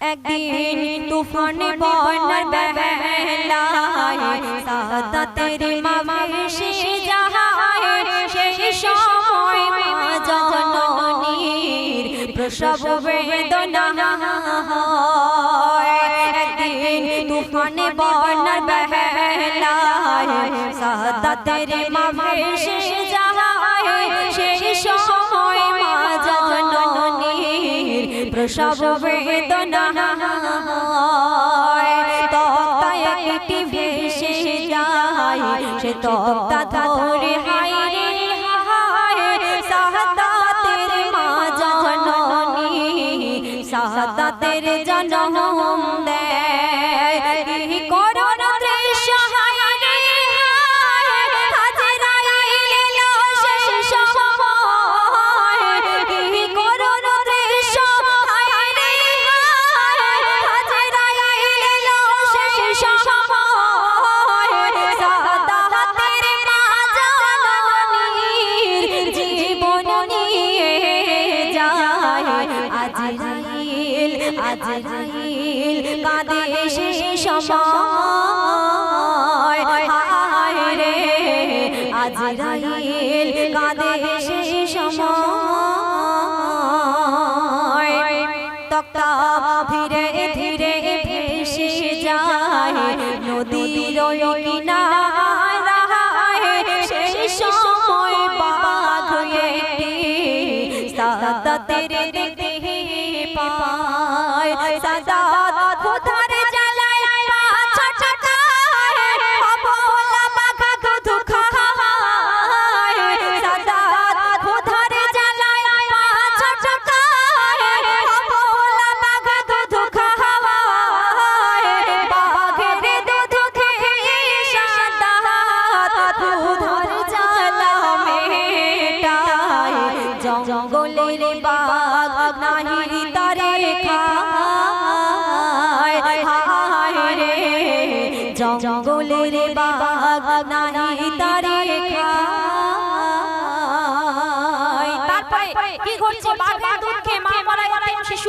একদিন তুফানে বন্যার বেলায় সাদা তেরে মামা সে যাহায় সেই সময় মা জননীর প্রসব বেদনা একদিন তুফানে বন্যার বেলায় সাদা তেরে মামা সে যাহায় সেই সময় জননীর প্রসব বেদনা তক্তায় একটি ভেসে যায়। সে তক্তা ধরে আজরাইল আজরাইল কাঁদে সময়। হায় রে, আজরাইল কাঁদে সময়। তক্তা ধীরে ধীরে ভেসে যায়। নদীর ওই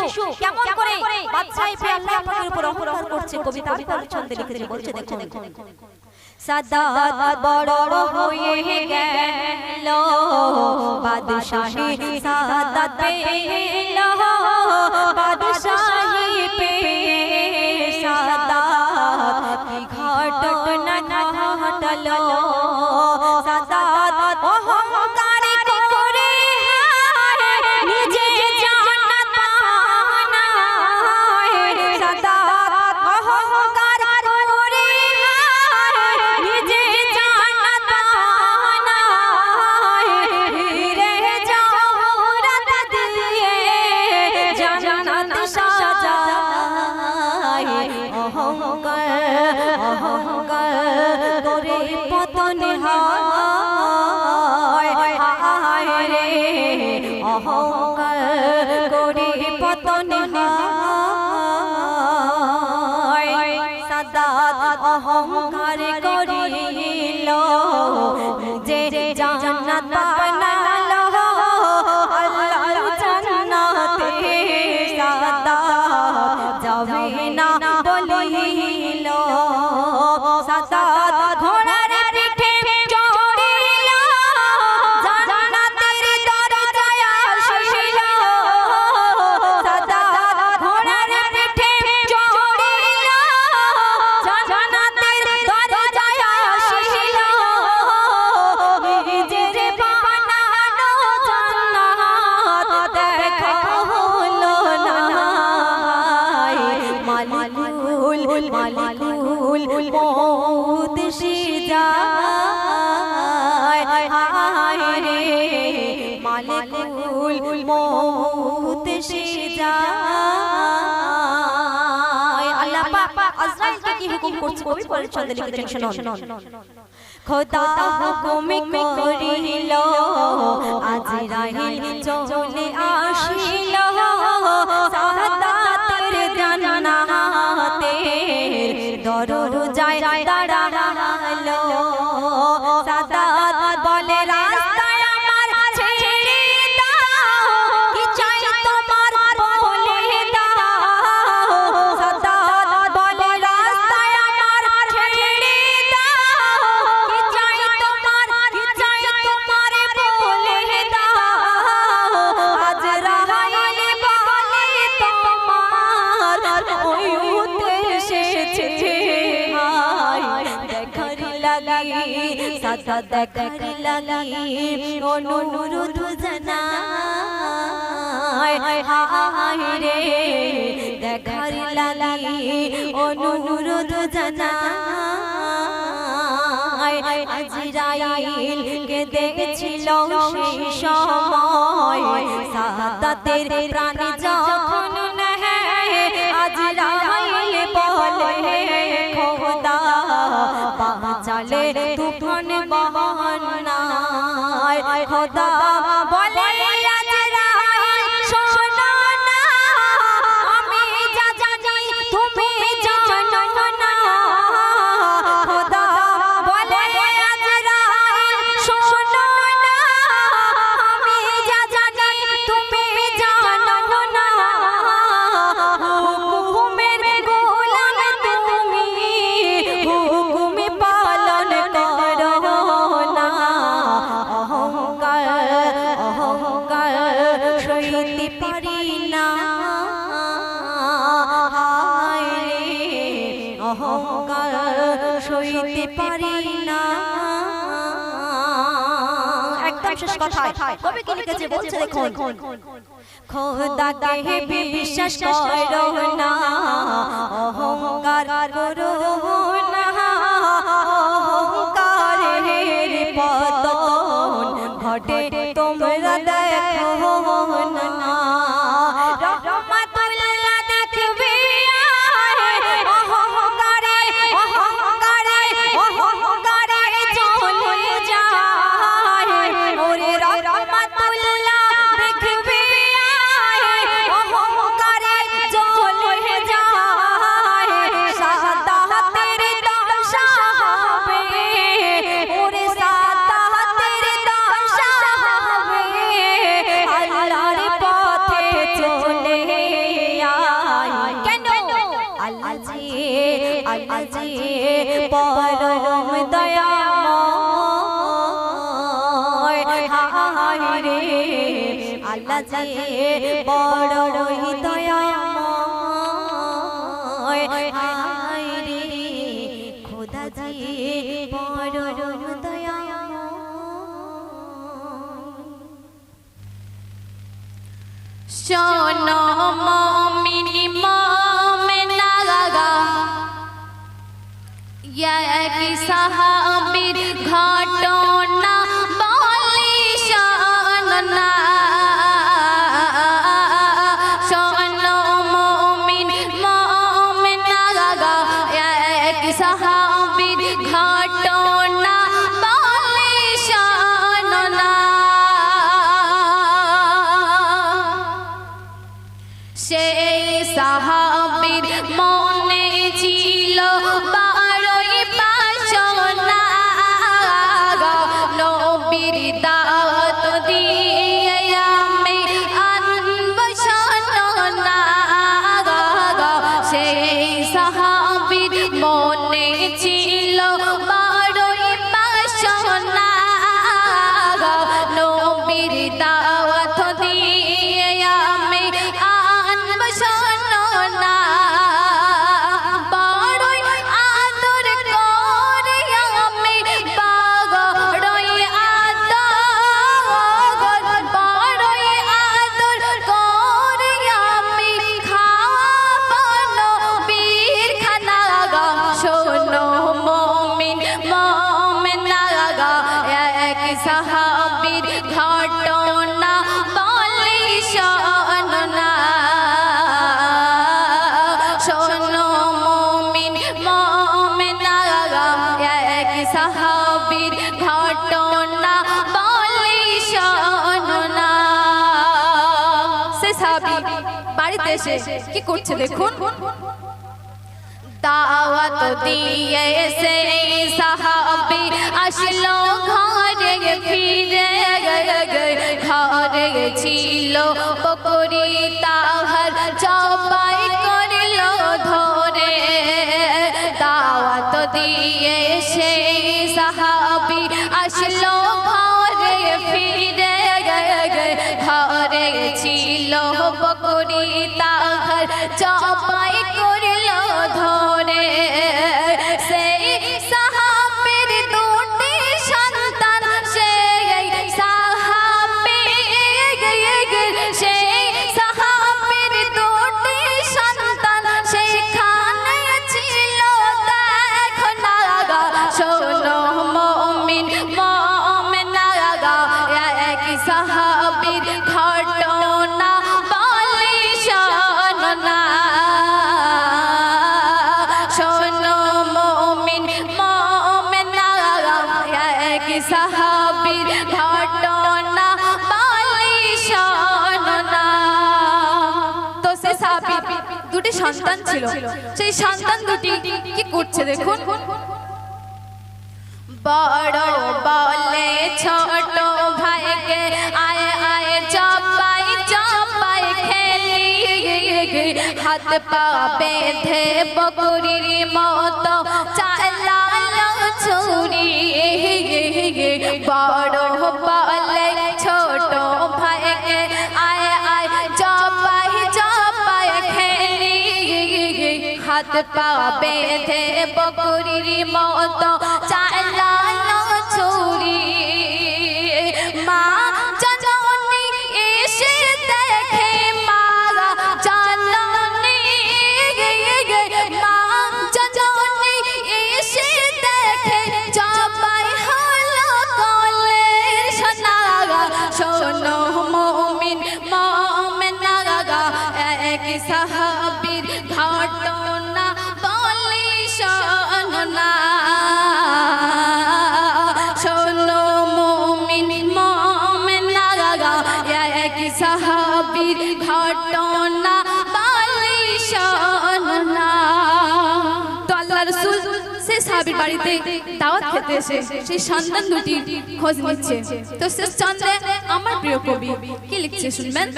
শিশু কেমন করে বাদশাহী পে আল্লাহ পাকের উপর অহংকার করছে কবিতা ছন্দে লিখেছে বলছে দেখুন। সাদা বড় হয়ে গেল বাদশাহী সাদা পেল বাদশাহী পে সাদা কি ঘটনা ঘটলো? মৌত যায়। আল্লাহ পাক আজরাইলকে কি হুকুম করছে? কবি পরিচ্ছন্দে লিখেছেন শুনুন। খোদা হুকুম করিল আজরাইল চলে আসিল। সাদাতের জান্নাতে দরজায় দেখার লাগি অনুরোধ জানাই। হায় রে দেখার লাগি অনুরোধ জানাই। আজরাইল কে দেখছিল সেই সময়। সাদাতের প্রাণ যখন খোদা কথায়। কবি কি লিখেছে বলছে দেখুন। খোদাকে বিশ্বাস করো না। অহংকার করো না। অহংকারের পতন ঘটে আল্লাহ জি আল্লাহ জি পরম দয়াময়। হায় রে আল্লাহ জি বড়ই দয়াময়। হায় রে খোদা জি পরম দয়াময়। শোনো মমিনি এক সাহাবীর ঘটনা সাহাবীর ঘটনা বলি শোনা শোনো মমিন, মমিনা, এক সাহাবীর ঘটনা বলি শোনা সে সাহাবী বাড়িতে এসে কি করছে দেখুন? দাওয়াত দিয়ে সে সাহাবী আসলো ঘরে ফিরে ঘরে ছিল বকরি তাহার জবাই করিল ধরে দাওয়াত দিয়ে সে সাহাবী আসলো ঘরে ফিরে ঘরে ছিল বকরি তাহার জবাই সাহাবির ঘটনা বলে শোনা শোনো মমিন, মমেনা এক সাহাবির ঘটনা বলে শোনা তো সে সাহাবি দুটি সন্তান ছিল। সেই সন্তান দুটি কি করছে দেখুন? বড় বলে ছোট ভাইকে আয় আয় চপাই চপাই খেলি। হাত পা বেঁধে বকুরির মতো চালালো ছুরি। বড় বলে ছোট হাত পা বেঁধে বকরির মতো চালালো ছুরি। মা বাড়িতে দাওয়াত খেতে এসে সেই সন্তান দুটি খোঁজ নিচ্ছে। তো শেষ চন্দ্রে আমার প্রিয় কবি, কি লিখছে শুনবেন?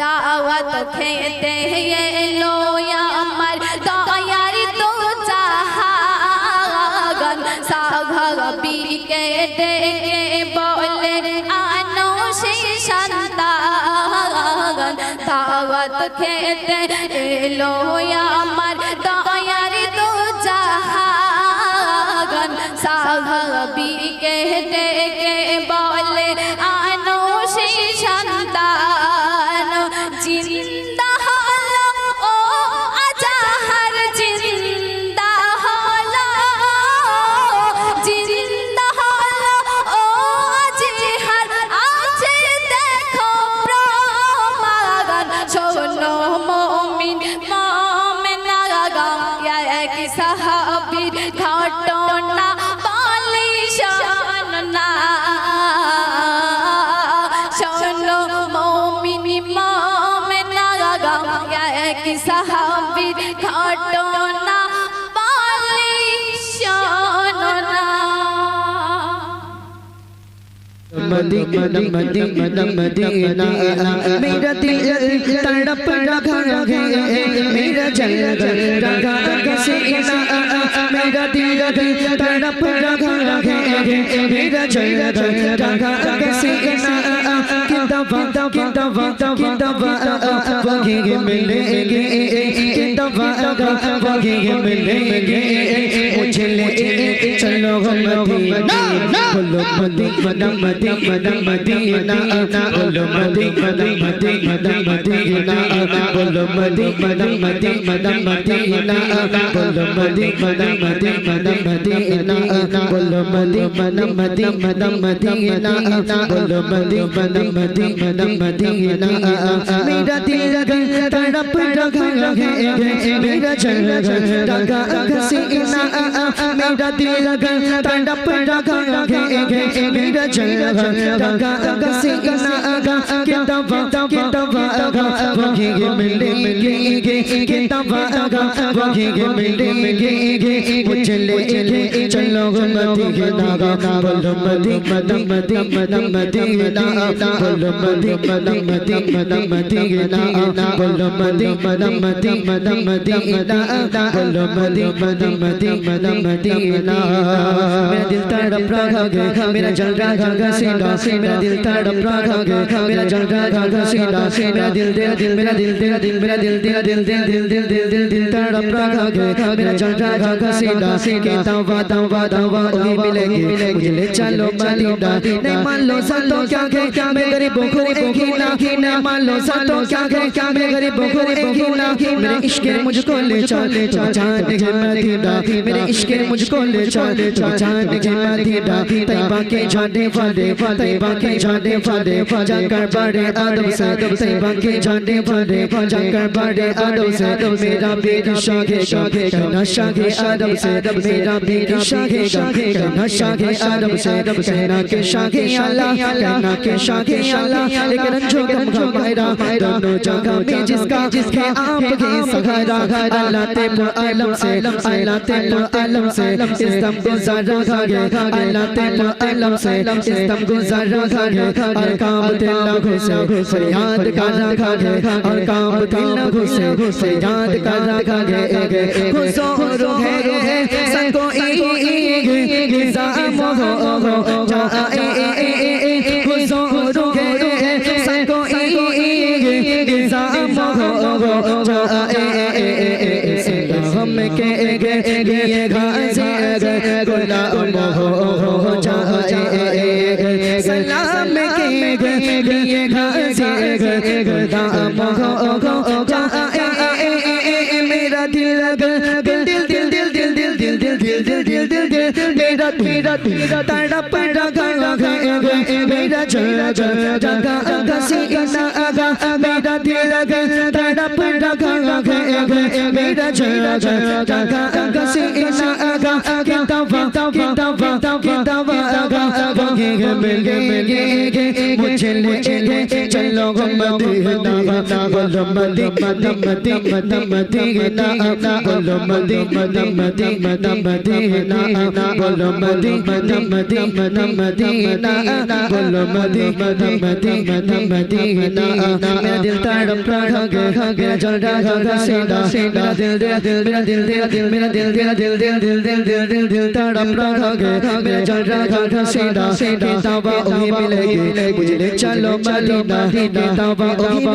দাওয়াত খেতে এলো আমার দয়ার তো ডেকে বলে, আনো সেই দাওয়াত খেতে এলো আমার कहते मदी मदी मदी मदम मदीना मेरा दिल तड़प रहा है मेरा जल रहा सीना मेरा दिल तड़प रहा है मेरा जल रहा दवा की दवा की दवा बगे मिलेंगे की दवा बगे मिलेंगे मुझे ले चलो मदीना बोलो मदीना मदीना मदीना बोलो मदीना मदीना मदीना बोलो मदीना मदीना मदीना बोलो मदीना मदीना मदीना बोलो मदीना मदीना मदीना बोलो मदीना मदीना मदीना मेरा दिल तड़प रहा है मेरा जल रहा सीना मेरा दिल तड़प रहा है मेरा जल रहा सीना कितवा कितवा वही मिलेगी कितवा वही मिलेगी मुझे ले चलो मदीना बोलो मदी मदम मदी मदम मदीना बोलो मदी मदम मदी मदम मदीना बोलो مدینہ مدینہ مدینہ بولو مدینہ مدینہ مدینہ بولو مدینہ مدینہ مدینہ میرا دل تڑپ رہا ہے میرا جل رہا ہے سینہ میرا دل تڑپ رہا ہے میرا جل رہا ہے سینہ میرا دل دل دل میرا دل دل دل میرا دل دل دل دل دل دل دل دل دل تڑپ رہا ہے میرا جل رہا ہے سینہ کہتا ہوں وعدہ وعدہ وعدہ ملے گی مجھے لے چلو مدینہ نہیں مان لو سنتوں کیا کہ میں غریبوں को एक ही ना नहीं मान लो संतो क्या है क्या मैं गरीबों को एक ही ना मेरे इश्क मुझको ले चल तू जान के मदीना मेरे इश्क ने मुझको ले चल तू जान के मदीना तैयबा के जाने वाले तैयबा के जाने वाले जाकर बड़े अदब से तैयबा के जाने वाले जाकर बड़े अदब से मेरा बेटा शागे शागे कहना शागे अदब से मेरा बेटा शागे शागे कहना शागे अदब से कहना के शागे अल्लाह कहना के शागे अल्लाह एक रंजो गम गमायरा दोनों जगह में जिसका जिसके आप के सहारा अल्लाह ते पर आलम से अल्लाह ते पर आलम से इस दम गुजारा खागे अल्लाह ते पर आलम से इस दम गुजारा खागे और काम दिल न घुसे फरियाद कर रखा गे और काम दिल न घुसे फरियाद कर रखा गे खुशो रोहे रोहे सको ई ई गिजा मोहो हो जा ए ए ए ए खुशो रोहे रोहे सको ई ई गिजा मोहो हो जा ए ए ए ए ए हम के गे गे ये घासे गे गुला मोहो हो जा ए ए ए सलाम के गे गे ये घासे गे गुला मोहो हो जा ए ए ए ए मेरा दिल दिल दिल दिल दिल दिल दिल दिल दिल दिल दिल दिल दिल दिल दिल मेरा मेरा मेरा तड़प रगा गा मेरा जगा जगा गा सीना आगा मेरा दिल तड़प रगा गा मेरा जगा जगा गा सीना आगा किताबा किताबा किताबा आगा गे गे गे गे गे मुझे ले गे चलो हम मदीना बोलो मदीना मदीना मदीना बोलो मदीना मदीना मदीना बोलो मदीना মদিনা মদিনা বলো মদিনা মদিনা চলো মদিনা দাবা ওহি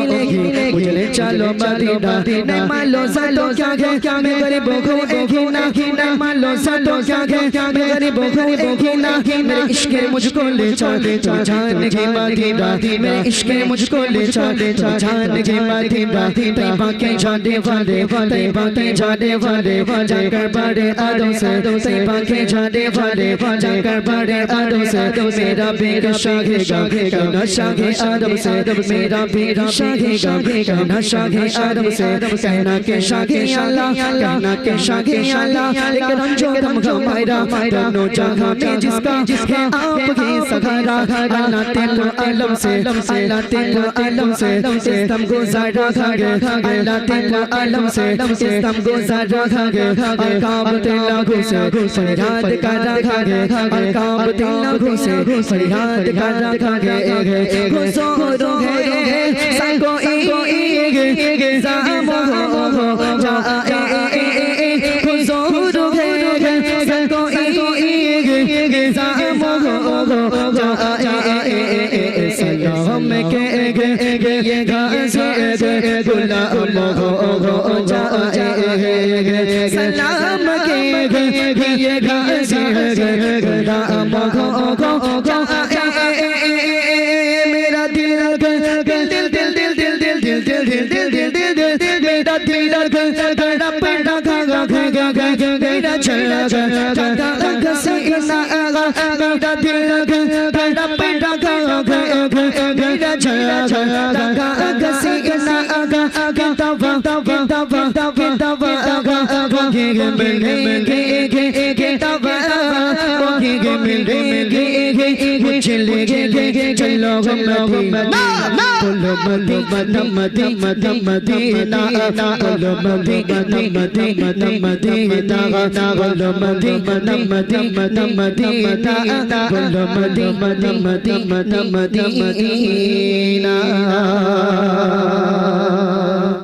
एक ही ना मेरे इश्क ने मुझको ले चल तू जान के मदीना मेरे इश्क ने मुझको ले चल तू जान के मदीना तैयबा के जाने वाले तैयबा के जाने वाले जाकर बड़े आदों से तैयबा के जाने वाले जाकर बड़े आदों से मेरा बेटा शागेगा कहना शागे आदम से मेरा बेटा शागेगा कहना शागे आदम से कहना के शागे अल्लाह कहना के शागे अल्लाह एक रंजो दम गमायरा दोनों जगह में जिसका जिसके आप के सहारा अल्लाह तेरे आलम से अल्लाह तेरे आलम से इस दम गुजारा खागे अल्लाह तेरे आलम से इस दम गुजारा खागे और काम तेरा घुसे फरियाद कर रखा गे और काम तेरा घुसे फरियाद कर रखा गे घुसो रोगे रोगे सको ई ई गे Madina